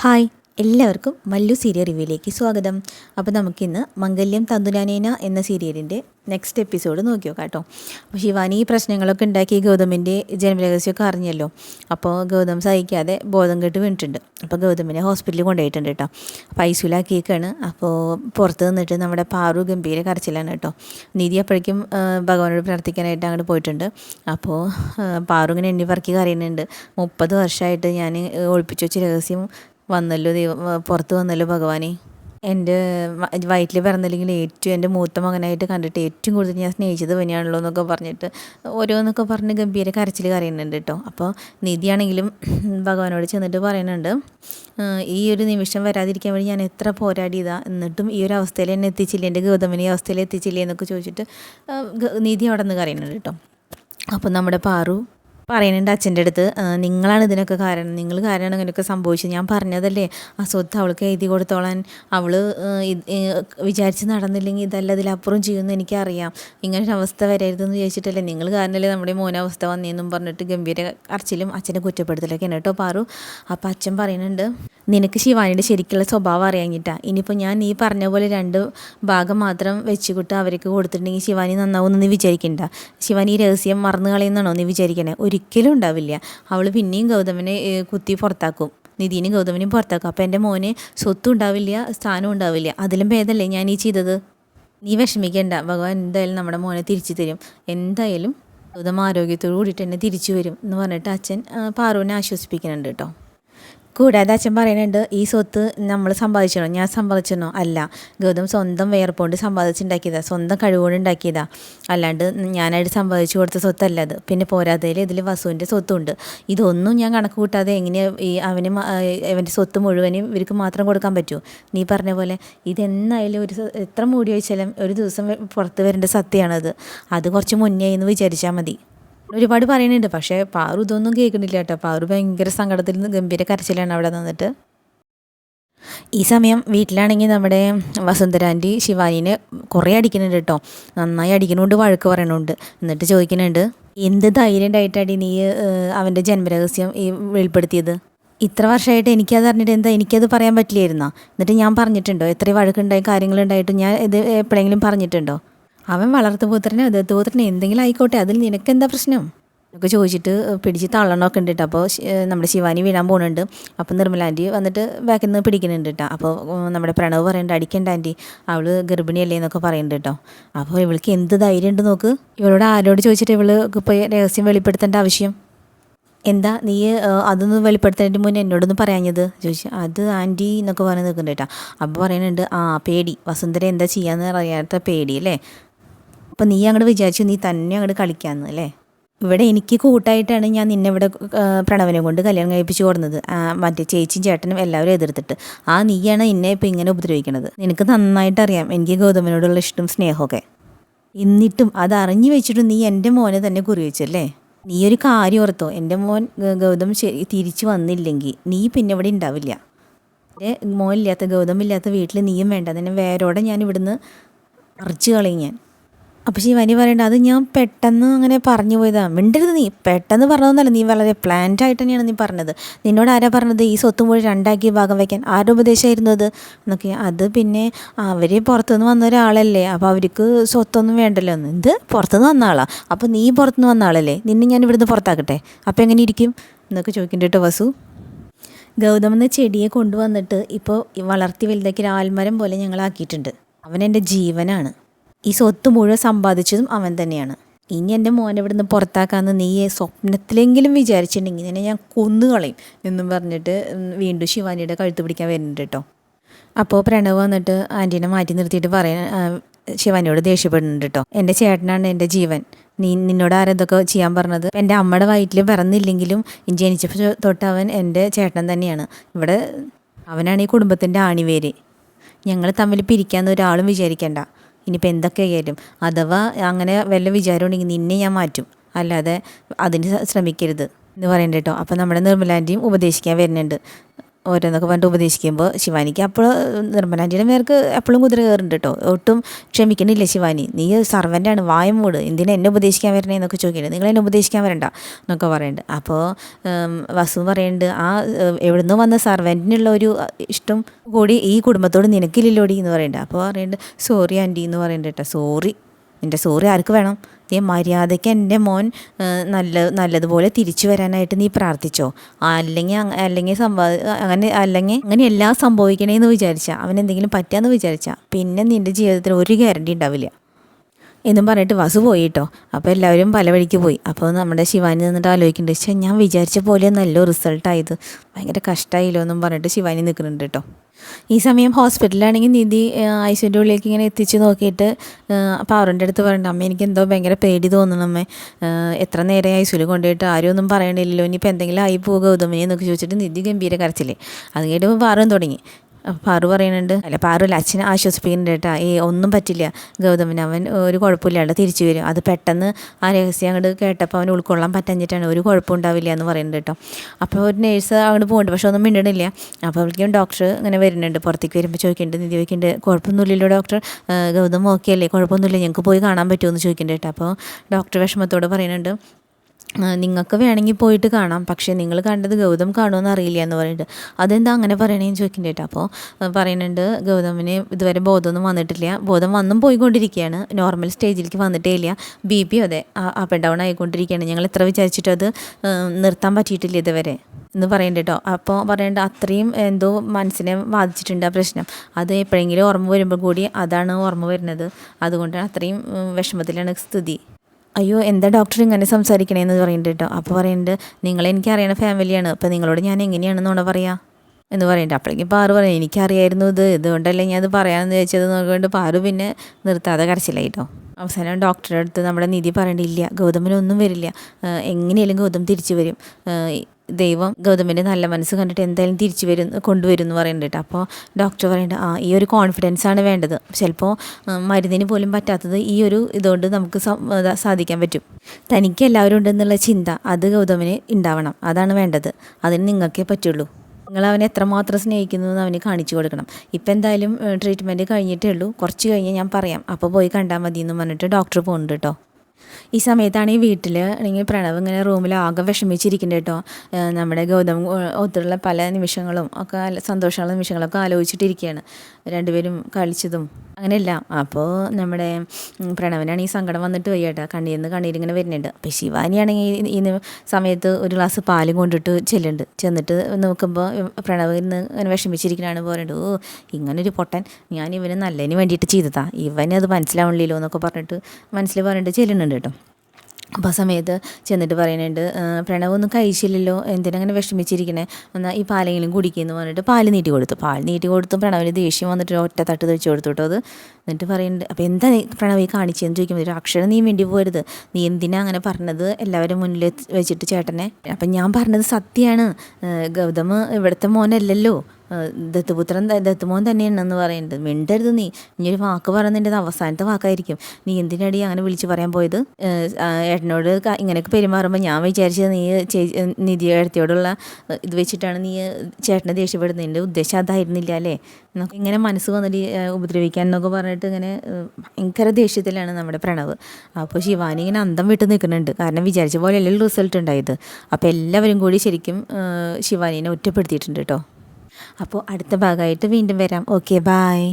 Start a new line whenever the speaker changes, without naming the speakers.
Hi എല്ലാവർക്കും Mallu serial റിവ്യൂയിലേക്ക് സ്വാഗതം. അപ്പോൾ നമുക്കിന്ന് മംഗല്യം തന്തുലാനേന എന്ന സീരിയലിന്റെ നെക്സ്റ്റ് എപ്പിസോഡ് നോക്കി നോക്കാം കേട്ടോ. അപ്പോൾ ശിവാനി ഈ പ്രശ്നങ്ങളൊക്കെ ഉണ്ടാക്കി ഗൗതമിന്റെ ജന്മരഹസ്യമൊക്കെ അറിഞ്ഞല്ലോ. അപ്പോൾ ഗൗതം സഹിക്കാതെ ബോധം കെട്ട് വീണിട്ടുണ്ട്. അപ്പോൾ ഗൗതമിനെ ഹോസ്പിറ്റലിൽ കൊണ്ടുപോയിട്ടുണ്ട് കേട്ടോ. അപ്പോൾ ഐസുലാക്കിയേക്കാണ് അപ്പോൾ പുറത്ത് നിന്നിട്ട് നമ്മുടെ പാറു ഗംഭീര കരച്ചിലാണ് കേട്ടോ. നിധി അപ്പോഴേക്കും ഭഗവാനോട് പ്രാർത്ഥിക്കാനായിട്ട് അങ്ങോട്ട് പോയിട്ടുണ്ട്. അപ്പോൾ പാറു ഇങ്ങനെ എണ്ണി പറക്കി കരയുന്നുണ്ട്. മുപ്പത് വർഷമായിട്ട് ഞാൻ ഒളിപ്പിച്ചു വെച്ച രഹസ്യം വന്നല്ലോ ദൈവം പുറത്ത് വന്നല്ലോ ഭഗവാനെ. എന്റെ വയറ്റിൽ പിറന്നില്ലെങ്കിൽ ഏറ്റവും എന്റെ മൂത്ത മകനായിട്ട് കണ്ടിട്ട് ഏറ്റവും കൂടുതൽ ഞാൻ സ്നേഹിച്ചത് പനിയാണല്ലോ എന്നൊക്കെ പറഞ്ഞിട്ട് ഓരോന്നൊക്കെ പറഞ്ഞ് ഗംഭീര കരച്ചിൽ കരയുന്നുണ്ട് കേട്ടോ. അപ്പോൾ നിധിയാണെങ്കിലും ഭഗവാനോട് ചെന്നിട്ട് പറയുന്നുണ്ട് ഈ ഒരു നിമിഷം വരാതിരിക്കാൻ വേണ്ടി ഞാൻ എത്ര പോരാടിയതാ. എന്നിട്ടും ഈ ഒരു അവസ്ഥയിൽ എന്നെ എത്തിച്ചില്ലേ? എന്റെ ഗൗതമനെ ഈ അവസ്ഥയിൽ എത്തിച്ചില്ലേ? എന്നൊക്കെ ചോദിച്ചിട്ട് നിധി അവിടെ നിന്ന് കരയുന്നുണ്ട് കേട്ടോ. അപ്പോൾ നമ്മുടെ പാറു പറയുന്നുണ്ട് അച്ഛന്റെ അടുത്ത് നിങ്ങളാണ് ഇതിനൊക്കെ കാരണം. നിങ്ങൾ കാരണമാണ് ഇങ്ങനെയൊക്കെ സംഭവിച്ചത്. ഞാൻ പറഞ്ഞതല്ലേ ആ സ്വത്ത് അവൾക്ക് എഴുതി കൊടുത്തോളാൻ. അവൾ വിചാരിച്ച് നടന്നില്ലെങ്കിൽ ഇതല്ല ഇതിലപ്പുറം ചെയ്യുമെന്ന് എനിക്കറിയാം. ഇങ്ങനൊരു അവസ്ഥ വരരുതെന്ന് ചോദിച്ചിട്ടല്ലേ നിങ്ങൾ കാരണമല്ലേ നമ്മുടെ മോനെ അവസ്ഥ വന്നേന്നും പറഞ്ഞിട്ട് ഗംഭീര അർച്ചിലും അച്ഛനെ കുറ്റപ്പെടുത്തലൊക്കെയാണ് കേട്ടോ പാറു. അപ്പോൾ അച്ഛൻ പറയുന്നുണ്ട് നിനക്ക് ശിവാനിയുടെ ശരിക്കുള്ള സ്വഭാവം അറിയാഞ്ഞിട്ടാ ഇനിയിപ്പോൾ ഞാൻ നീ പറഞ്ഞ പോലെ രണ്ട് ഭാഗം മാത്രം വെച്ചുകൊട്ട് അവർക്ക് കൊടുത്തിട്ടുണ്ടെങ്കിൽ ശിവാനി നന്നാവുമെന്ന് നീ വിചാരിക്കണ്ട. ശിവാനി രഹസ്യം മറന്നു കളയുന്നാണോ നീ വിചാരിക്കണേ? ഒരിക്കലും ഉണ്ടാവില്ല. അവൾ പിന്നെയും ഗൗതമനെ കുത്തി പുറത്താക്കും. നിധീനും ഗൗതമനെയും പുറത്താക്കും. അപ്പോൾ എന്റെ മോന് സ്വത്തും ഉണ്ടാവില്ല സ്ഥാനവും ഉണ്ടാവില്ല. അതിലും ഭേദമല്ലേ ഞാൻ ഈ ചെയ്തത്? നീ വിഷമിക്കേണ്ട. ഭഗവാൻ എന്തായാലും നമ്മുടെ മോനെ തിരിച്ചു തരും. എന്തായാലും ഗൗതമ ആരോഗ്യത്തോടു കൂടിയിട്ട് തന്നെ തിരിച്ചു വരും എന്ന് പറഞ്ഞിട്ട് അച്ഛൻ പാറുവിനെ ആശ്വസിപ്പിക്കുന്നുണ്ട് കേട്ടോ. കൂടാതെ അച്ഛൻ പറയുന്നുണ്ട് ഈ സ്വത്ത് നമ്മൾ സമ്പാദിച്ചണോ ഞാൻ സമ്പാദിച്ചണോ അല്ല. ഗൗതം സ്വന്തം വേർപ്പോണ്ട് സമ്പാദിച്ചുണ്ടാക്കിയതാ. സ്വന്തം കഴിവുകൊണ്ട് ഉണ്ടാക്കിയതാ അല്ലാണ്ട് ഞാനായിട്ട് സമ്പാദിച്ചു കൊടുത്ത സ്വത്തല്ല അത്. പിന്നെ പോരാതയിൽ ഇതിൽ വസുവിന്റെ സ്വത്തുണ്ട്. ഇതൊന്നും ഞാൻ കണക്ക് കൂട്ടാതെ എങ്ങനെ ഈ അവന് അവന്റെ സ്വത്ത് മുഴുവനും ഇവർക്ക് മാത്രം കൊടുക്കാൻ പറ്റുമോ നീ പറഞ്ഞ പോലെ ഇതെന്നായാലും ഒരു എത്ര മൂടി വെച്ചാലും ഒരു ദിവസം പുറത്ത് വരേണ്ട സത്യമാണത്. അത് കുറച്ച് മുന്നേ എന്ന് വിചാരിച്ചാൽ മതി. ഒരുപാട് പറയുന്നുണ്ട്. പക്ഷേ പാറു ഇതൊന്നും കേൾക്കുന്നില്ല കേട്ടോ. പാറു ഭയങ്കര സങ്കടത്തിൽ നിന്ന് ഗംഭീര കരച്ചിലാണ് അവിടെ നിന്നിട്ട്. ഈ സമയം വീട്ടിലാണെങ്കിൽ നമ്മുടെ വസുന്ധരാന്റി ശിവാനിനെ കുറേ അടിക്കുന്നുണ്ട് കേട്ടോ. നന്നായി അടിക്കുന്നുണ്ട് വഴക്ക് പറയണുണ്ട്. എന്നിട്ട് ചോദിക്കുന്നുണ്ട് എന്ത് ധൈര്യം ഉണ്ടായിട്ടാടി നീ അവന്റെ ജന്മരഹസ്യം ഈ വെളിപ്പെടുത്തിയത്? ഇത്ര വർഷമായിട്ട് എനിക്കത് അറിഞ്ഞിട്ട് എന്താ എനിക്കത് പറയാൻ പറ്റില്ലായിരുന്നോ? എന്നിട്ട് ഞാൻ പറഞ്ഞിട്ടുണ്ടോ എത്ര വഴക്കുണ്ടായി കാര്യങ്ങളുണ്ടായിട്ടും ഞാൻ ഇത് എപ്പോഴെങ്കിലും പറഞ്ഞിട്ടുണ്ടോ? അവൻ വളർത്തു വളർത്തുപുത്രനെ ദത്തുപുത്രനെ എന്തെങ്കിലും ആയിക്കോട്ടെ. അതിൽ നിനക്ക് എന്താ പ്രശ്നം? ഒക്കെ ചോദിച്ചിട്ട് പിടിച്ച് തള്ളണമൊക്കെ ഉണ്ട് കേട്ടോ അപ്പോൾ നമ്മുടെ ശിവാനി വീഴാൻ പോകുന്നുണ്ട് അപ്പോൾ നിർമ്മല ആന്റി വന്നിട്ട് ബാക്കിൽ നിന്ന് പിടിക്കുന്നുണ്ട് കേട്ടോ അപ്പോൾ നമ്മുടെ പ്രണവ് പറയുന്നുണ്ട് അടിക്കേണ്ട ആന്റി അവൾ ഗർഭിണിയല്ലേ എന്നൊക്കെ പറയുന്നുണ്ട് കേട്ടോ അപ്പോൾ ഇവൾക്ക് എന്ത് ധൈര്യം ഉണ്ട് നോക്ക്? ഇവളോട് ആരോട് ചോദിച്ചിട്ട് ഇവൾ പോയി രഹസ്യം വെളിപ്പെടുത്തേണ്ട ആവശ്യം? എന്താ നീ അതൊന്ന് വെളിപ്പെടുത്തുന്നതിന് മുന്നേ എന്നോടൊന്ന് പറയാഞ്ഞത്? ചോദിച്ചു അത് ആന്റി എന്നൊക്കെ പറഞ്ഞ് നിൽക്കുന്നുണ്ട് കേട്ടോ അപ്പോൾ പറയുന്നുണ്ട് ആ പേടി. വസുന്ധര എന്താ ചെയ്യാന്ന് അറിയാത്ത പേടി അല്ലേ? അപ്പം നീ അങ്ങോട്ട് വിചാരിച്ചു നീ തന്നെ അങ്ങോട്ട് കളിക്കാന്ന് അല്ലേ? ഇവിടെ എനിക്ക് കൂട്ടായിട്ടാണ് ഞാൻ നിന്നെ ഇവിടെ പ്രണവനെ കൊണ്ട് കല്യാണം കഴിപ്പിച്ച് കൊടുന്നത്. മറ്റേ ചേച്ചിയും ചേട്ടനും എല്ലാവരും എതിർത്തിട്ട്. ആ നീയാണ് എന്നെ ഇപ്പം ഇങ്ങനെ ഉപദ്രവിക്കുന്നത് നിനക്ക് നന്നായിട്ട് അറിയാം എനിക്ക് ഗൗതമനോടുള്ള ഇഷ്ടം സ്നേഹമൊക്കെ. എന്നിട്ടും അത് അറിഞ്ഞു വെച്ചിട്ടും നീ എന്റെ മോനെ തന്നെ കുറിവെച്ചല്ലേ നീ ഒരു കാര്യം ഓർത്തോ എന്റെ മോൻ ഗൗതം തിരിച്ചു വന്നില്ലെങ്കിൽ നീ പിന്നെ ഇവിടെ ഉണ്ടാവില്ല. എന്റെ മോനില്ലാത്ത ഗൗതമില്ലാത്ത വീട്ടിൽ നീയും വേണ്ട. നിന്നെ വേരോടെ ഞാൻ ഇവിടുന്ന് അറച്ചു കളയും ഞാൻ. അപ്പോൾ ശിവാനി പറയണ്ട അത് ഞാൻ പെട്ടെന്ന് അങ്ങനെ പറഞ്ഞു പോയതാണ് മിണ്ടരുത് നീ പെട്ടെന്ന് പറഞ്ഞതൊന്നല്ല നീ വളരെ പ്ലാൻഡ് ആയിട്ട് തന്നെയാണ് നീ പറഞ്ഞത്. നിന്നോട് ആരാ പറഞ്ഞത്? ഈ സ്വത്തും കൂടി രണ്ടാക്കി ഭാഗം വയ്ക്കാൻ ആരുടെ ഉപദേശമായിരുന്നു അത്? എന്നൊക്കെ അത് പിന്നെ അവർ പുറത്തുനിന്ന് വന്ന ഒരാളല്ലേ അപ്പോൾ അവർക്ക് സ്വത്തൊന്നും വേണ്ടല്ലോ. എന്ത് പുറത്തുനിന്ന് വന്ന ആളാണ് അപ്പോൾ നീ പുറത്തുനിന്ന് വന്ന ആളല്ലേ നിന്നെ ഞാൻ ഇവിടുന്ന് പുറത്താക്കട്ടെ അപ്പോൾ എങ്ങനെ ഇരിക്കും? എന്നൊക്കെ ചോദിക്കണ്ട കേട്ടോ വസു. ഗൗതം എന്ന ചെടിയെ കൊണ്ടുവന്നിട്ട് ഇപ്പോൾ വളർത്തി വലുതാക്കി ആൽമരം പോലെ ഞങ്ങളാക്കിയിട്ടുണ്ട്. അവൻ എന്റെ ജീവനാണ്. ഈ സ്വത്ത് മുഴുവൻ സമ്പാദിച്ചതും അവൻ തന്നെയാണ്. ഇനി എന്റെ മോനെ ഇവിടുന്ന് പുറത്താക്കാമെന്ന് നീ സ്വപ്നത്തിലെങ്കിലും വിചാരിച്ചിട്ടുണ്ടെങ്കിൽ നിന്നെ ഞാൻ കൊന്നുകളയും എന്നും പറഞ്ഞിട്ട് വീണ്ടും ശിവാനിയുടെ കഴുത്ത് പിടിക്കാൻ വരുന്നുണ്ട് കേട്ടോ. അപ്പോൾ പ്രണവ് വന്നിട്ട് ആന്റീനെ മാറ്റി നിർത്തിയിട്ട് പറയാൻ ശിവാനിയോട് ദേഷ്യപ്പെടുന്നുണ്ട് കേട്ടോ. എന്റെ ചേട്ടനാണ് എന്റെ ജീവൻ. നീ നിന്നോട് ആരെന്തൊക്കെ ചെയ്യാൻ പറഞ്ഞത്? എന്റെ അമ്മയുടെ വയറ്റിൽ പിറന്നില്ലെങ്കിലും ജനിച്ചപ്പോൾ തൊട്ട് അവൻ എന്റെ ചേട്ടൻ തന്നെയാണ്. ഇവിടെ അവനാണ് ഈ കുടുംബത്തിന്റെ ആണിവേര്. ഞങ്ങൾ തമ്മിൽ പിരിക്കാമെന്ന് ഒരാളും വിചാരിക്കണ്ട. ഇനിയിപ്പോൾ എന്തൊക്കെ ആയാലും അഥവാ അങ്ങനെ വല്ല വിചാരം ഉണ്ടെങ്കിൽ നിന്നെ ഞാൻ മാറ്റും. അല്ലാതെ അതിന് ശ്രമിക്കരുത് എന്ന് പറയണ്ട കേട്ടോ അപ്പം നമ്മുടെ നിർമ്മലാന്റെയും ഉപദേശിക്കാൻ വരുന്നുണ്ട്. ഓരോന്നൊക്കെ പണ്ട് ഉപദേശിക്കുമ്പോൾ ശിവാനിക്ക് അപ്പോൾ നിർമ്മലാന്റിയുടെ മേർക്ക് എപ്പോഴും കുതിര കയറുന്നുണ്ട് കേട്ടോ ഒട്ടും ക്ഷമിക്കണില്ല ശിവാനി. നീ സർവന്റാണ് വായം മൂട്. എന്തിനാ എന്നെ ഉപദേശിക്കാൻ വരണേ എന്നൊക്കെ ചോദിക്കുന്നത് നിങ്ങൾ എന്നെ ഉപദേശിക്കാൻ വരണ്ട എന്നൊക്കെ പറയുന്നുണ്ട്. അപ്പോൾ വസു പറയുന്നുണ്ട് ആ എവിടുന്ന് വന്ന സർവന്റിനുള്ള ഒരു ഇഷ്ടം കൂടി ഈ കുടുംബത്തോട് നിനക്കില്ലല്ലോടി എന്ന് പറയുന്നുണ്ട്. അപ്പോൾ പറയുന്നുണ്ട് സോറി ആന്റി എന്ന് പറയുന്നുണ്ട് കേട്ടോ സോറി. നിന്റെ സോറി ആർക്ക് വേണം? നീ മര്യാദയ്ക്ക് എന്റെ മോൻ നല്ല നല്ലതുപോലെ തിരിച്ചു വരാനായിട്ട് നീ പ്രാർത്ഥിച്ചോ? അല്ലെങ്കിൽ അല്ലെങ്കിൽ സംഭവ അങ്ങനെ അല്ലെങ്കിൽ അങ്ങനെ എല്ലാം സംഭവിക്കണേന്ന് വിചാരിച്ചാൽ അവൻ എന്തെങ്കിലും പറ്റാന്ന് വിചാരിച്ചാൽ പിന്നെ നിന്റെ ജീവിതത്തിൽ ഒരു ഗ്യാരണ്ടി ഉണ്ടാവില്ല. എന്നും പറഞ്ഞിട്ട് വസു പോയി കേട്ടോ അപ്പോൾ എല്ലാവരും പല വഴിക്ക് പോയി. അപ്പോൾ നമ്മുടെ ശിവാനി നിന്നിട്ട് ആലോചിക്കുന്നുണ്ട് പക്ഷേ ഞാൻ വിചാരിച്ച പോലെ നല്ല റിസൾട്ടായത് ഭയങ്കര കഷ്ടമായില്ലോ എന്നും പറഞ്ഞിട്ട് ശിവാനി നിൽക്കുന്നുണ്ട് കേട്ടോ. ഈ സമയം ഹോസ്പിറ്റലിലാണെങ്കിൽ നിധി ഐശ്വര്യന്റെ ഉള്ളിലേക്ക് ഇങ്ങനെ എത്തിച്ച് നോക്കിയിട്ട് അവരുടെ അടുത്ത് പറയണ്ട അമ്മ എനിക്ക് എന്തോ ഭയങ്കര പേടി തോന്നുന്നു അമ്മ. എത്ര നേരം ഐശ്വര്യ കൊണ്ടുപോയിട്ട് ആരും ഒന്നും പറയണില്ലല്ലോ. ഇനിയിപ്പോൾ എന്തെങ്കിലും ആയി പോകുക ഗൗതമിനെ എന്നൊക്കെ ചോദിച്ചിട്ട് നിധി ഗംഭീര കരച്ചില്ലേ അത് കേട്ടപ്പോൾ പാറും തുടങ്ങി. പാറു പറയുന്നുണ്ട് അല്ല പാറുല്ല അച്ഛനെ ആശ്വസിപ്പിക്കുന്നുണ്ട് കേട്ടാ ഏ ഒന്നും പറ്റില്ല ഗൗതമൻ അവൻ ഒരു കുഴപ്പമില്ലാണ്ട് തിരിച്ചു വരും. അത് പെട്ടെന്ന് ആ രഹസ്യം അങ്ങോട്ട് കേട്ടപ്പോൾ അവൻ ഉൾക്കൊള്ളാൻ പറ്റഞ്ഞിട്ടാണ് ഒരു കുഴപ്പം ഉണ്ടാവില്ല എന്ന് പറയുന്നുണ്ട് കേട്ടോ. അപ്പോൾ ഒരു നേഴ്സ് അങ്ങോട്ട് പോകുന്നുണ്ട് പക്ഷെ ഒന്നും മിണ്ടണില്ല. അപ്പോൾ അവൾക്കും ഡോക്ടർ ഇങ്ങനെ വരുന്നുണ്ട് പുറത്തേക്ക് വരുമ്പോൾ ചോദിക്കുന്നുണ്ട് നിധി ചോദിക്കുന്നുണ്ട് കുഴപ്പമൊന്നുമില്ലല്ലോ ഡോക്ടർ ഗൗതം ഓക്കെ അല്ലേ? കുഴപ്പമൊന്നുമില്ല ഞങ്ങൾക്ക് പോയി കാണാൻ പറ്റുമോ? എന്ന് ചോദിക്കുന്നുണ്ട് കേട്ടോ. അപ്പോൾ ഡോക്ടർ വിഷമത്തോട് പറയുന്നുണ്ട് നിങ്ങൾക്ക് വേണമെങ്കിൽ പോയിട്ട് കാണാം. പക്ഷേ നിങ്ങൾ കണ്ടത് ഗൗതം കാണുമെന്ന് അറിയില്ല എന്ന് പറയുന്നുണ്ട് അതെന്താ അങ്ങനെ പറയണേന്ന് ചോദിക്കുന്നുണ്ട് അപ്പോൾ പറയുന്നുണ്ട് ഗൗതമിന് ഇതുവരെ ബോധമൊന്നും വന്നിട്ടില്ല. ബോധം വന്നും പോയിക്കൊണ്ടിരിക്കുകയാണ്. നോർമൽ സ്റ്റേജിലേക്ക് വന്നിട്ടേ ഇല്ല. ബി പി അതെ അപ്പ് ആൻഡ് ഡൗൺ ആയിക്കൊണ്ടിരിക്കുകയാണ്. ഞങ്ങൾ എത്ര വിചാരിച്ചിട്ട് അത് നിർത്താൻ പറ്റിയിട്ടില്ല ഇതുവരെ എന്ന് പറയുന്നുണ്ട് കേട്ടോ അപ്പോൾ പറയേണ്ട അത്രയും എന്തോ മനസ്സിനെ ബാധിച്ചിട്ടുണ്ട് ആ പ്രശ്നം. അത് എപ്പോഴെങ്കിലും ഓർമ്മ വരുമ്പോൾ കൂടി അതാണ് ഓർമ്മ വരുന്നത്. അതുകൊണ്ടാണ് അത്രയും വിഷമത്തിലാണ് സ്ഥിതി. അയ്യോ എന്താ ഡോക്ടർ ഇങ്ങനെ സംസാരിക്കണേന്ന് പറയുന്നുണ്ട് കേട്ടോ അപ്പോൾ പറയുന്നുണ്ട് നിങ്ങൾ എനിക്ക് അറിയണ ഫാമിലിയാണ് അപ്പോൾ നിങ്ങളോട് ഞാൻ എങ്ങനെയാണെന്നോണ പറയാം? എന്ന് പറയുന്നുണ്ട് അപ്പോഴേക്കും പാറു പറയും എനിക്കറിയായിരുന്നു ഇത്. ഇതുകൊണ്ടല്ലേ ഞാൻ അത് പറയാമെന്ന് ചോദിച്ചത് നോക്കിക്കൊണ്ട് പാറു പിന്നെ നിർത്താതെ കരച്ചിലായി കേട്ടോ അവസാനം ഡോക്ടറെ അടുത്ത് നമ്മുടെ നിധി പറയണ്ടില്ല ഗൗതമിനൊന്നും വരില്ല. എങ്ങനെയാലും ഗൗതം തിരിച്ചു വരും. ദൈവം ഗൗതമിന്റെ നല്ല മനസ്സ് കണ്ടിട്ട് എന്തായാലും തിരിച്ചു വരും കൊണ്ടുവരും എന്ന് പറയുന്നുണ്ട് അപ്പോൾ ഡോക്ടർ പറയുന്നുണ്ട് ആ ഈ ഒരു കോൺഫിഡൻസ് ആണ് വേണ്ടത്. ചിലപ്പോൾ മരുന്നിന് പോലും പറ്റാത്തത് ഈ ഒരു ഇതുകൊണ്ട് നമുക്ക് സാധിക്കാൻ പറ്റും. തനിക്ക് എല്ലാവരും ഉണ്ടെന്നുള്ള ചിന്ത അത് ഗൗതമിന് ഉണ്ടാവണം. അതാണ് വേണ്ടത്. അതിന് നിങ്ങൾക്കേ പറ്റുള്ളൂ. നിങ്ങൾ അവനെ എത്രമാത്രം സ്നേഹിക്കുന്നു എന്ന് അവന് കാണിച്ചു കൊടുക്കണം. ഇപ്പം എന്തായാലും ട്രീറ്റ്മെന്റ് കഴിഞ്ഞിട്ടേ ഉള്ളൂ. കുറച്ച് കഴിഞ്ഞ് ഞാൻ പറയാം. അപ്പോൾ പോയി കണ്ടാൽ മതി എന്ന് പറഞ്ഞിട്ട് ഡോക്ടർ പോകുന്നുണ്ട് കേട്ടോ. ഈ സമയത്താണ് ഈ വീട്ടിൽ അല്ലെങ്കിൽ പ്രണവ് ഇങ്ങനെ റൂമിൽ ആകെ വിഷമിച്ചിരിക്കുന്നുണ്ട് കേട്ടോ നമ്മുടെ ഗൗതം ഒത്തിരിയുള്ള പല നിമിഷങ്ങളും ഒക്കെ സന്തോഷമുള്ള നിമിഷങ്ങളൊക്കെ ആലോചിച്ചിട്ടിരിക്കുകയാണ് രണ്ടുപേരും കളിച്ചതും അങ്ങനെയല്ല. അപ്പോൾ നമ്മുടെ പ്രണവനാണ് ഈ സങ്കടം വന്നിട്ട് വയ്യട്ടോ കണ്ണീരിൽ നിന്ന് കണ്ണീരിങ്ങനെ വരുന്നുണ്ട്. അപ്പോൾ ശിവാനിയാണെങ്കിൽ ഈ- സമയത്ത് ഒരു ഗ്ലാസ് പാലും കൊണ്ടിട്ട് ചെല്ലുന്നുണ്ട്. ചെന്നിട്ട് നോക്കുമ്പോൾ പ്രണവ് ഇന്ന് ഇങ്ങനെ വിഷമിച്ചിരിക്കണാണ് പറയുന്നത് ഓ ഇങ്ങനൊരു പൊട്ടൻ. ഞാൻ ഇവന് നല്ലതിന് വേണ്ടിയിട്ട് ചെയ്തതാ. ഇവനത് മനസ്സിലാവണില്ലല്ലോ എന്നൊക്കെ പറഞ്ഞിട്ട് മനസ്സിൽ പറഞ്ഞിട്ട് ചെല്ലുന്നുണ്ട് കേട്ടോ അപ്പോൾ ആ സമയത്ത് ചെന്നിട്ട് പറയുന്നുണ്ട് "ആ, പ്രണവ് ഒന്നും കഴിച്ചില്ലല്ലോ എന്തിനങ്ങനെ വിഷമിച്ചിരിക്കണേ? എന്നാൽ ഈ പാലെങ്കിലും കുടിക്കുമെന്ന് പറഞ്ഞിട്ട് പാൽ നീട്ടി കൊടുത്തു. പാൽ നീട്ടി കൊടുത്തു പ്രണവിന് ദേഷ്യം വന്നിട്ട് ഒറ്റ തട്ട് തെച്ച് കൊടുത്തു കേട്ടോ അത്. എന്നിട്ട് പറയുന്നുണ്ട് അപ്പോൾ എന്താ നീ പ്രണവ് കാണിച്ചതെന്ന് ചോദിക്കുമ്പോൾ ഒരു അക്ഷരം നീ വേണ്ടി പോരുത്. നീ എന്തിനാ അങ്ങനെ പറഞ്ഞത്? എല്ലാവരും മുന്നിൽ വെച്ചിട്ട് ചേട്ടനെ? അപ്പം ഞാൻ പറഞ്ഞത് സത്യമാണ് ഗൗതം ഇവിടുത്തെ മോനല്ലല്ലോ. ദത്തുപുത്രൻ ദത്തുമോൻ തന്നെയാണെന്ന് പറയുന്നുണ്ട്. മിണ്ടരുത് നീ. നീ ഒരു വാക്ക് പറയുന്നതിന്റെ അവസാനത്തെ വാക്കായിരിക്കും. നീ എന്തിനടി അങ്ങനെ വിളിച്ച് പറയാൻ പോയത്? ഏട്ടനോട് ഇങ്ങനെയൊക്കെ പെരുമാറുമ്പോൾ ഞാൻ വിചാരിച്ചത് നീ നിധി ഏടത്തിയോടുള്ള ഇത് വെച്ചിട്ടാണ് നീ ചേട്ടനെ ദേഷ്യപ്പെടുന്നത് എന്റെ ഉദ്ദേശം അതായിരുന്നില്ല അല്ലേ? എന്നൊക്കെ ഇങ്ങനെ മനസ്സ് വന്നിട്ട് ഉപദ്രവിക്കാൻ എന്നൊക്കെ പറഞ്ഞിട്ട് ഇങ്ങനെ ഭയങ്കര ദേഷ്യത്തിലാണ് നമ്മുടെ പ്രണവ്. അപ്പോൾ ശിവാനി ഇങ്ങനെ അന്തം വിട്ട് നിൽക്കുന്നുണ്ട്. കാരണം വിചാരിച്ച പോലെ പോലെയല്ലേ റിസൾട്ട് ഉണ്ടായത്. അപ്പോൾ എല്ലാവരും കൂടി ശരിക്കും ശിവാനീനെ ഒറ്റപ്പെടുത്തിയിട്ടുണ്ട് കേട്ടോ. അപ്പോൾ അടുത്ത ഭാഗമായിട്ട് വീണ്ടും വരാം. Okay bye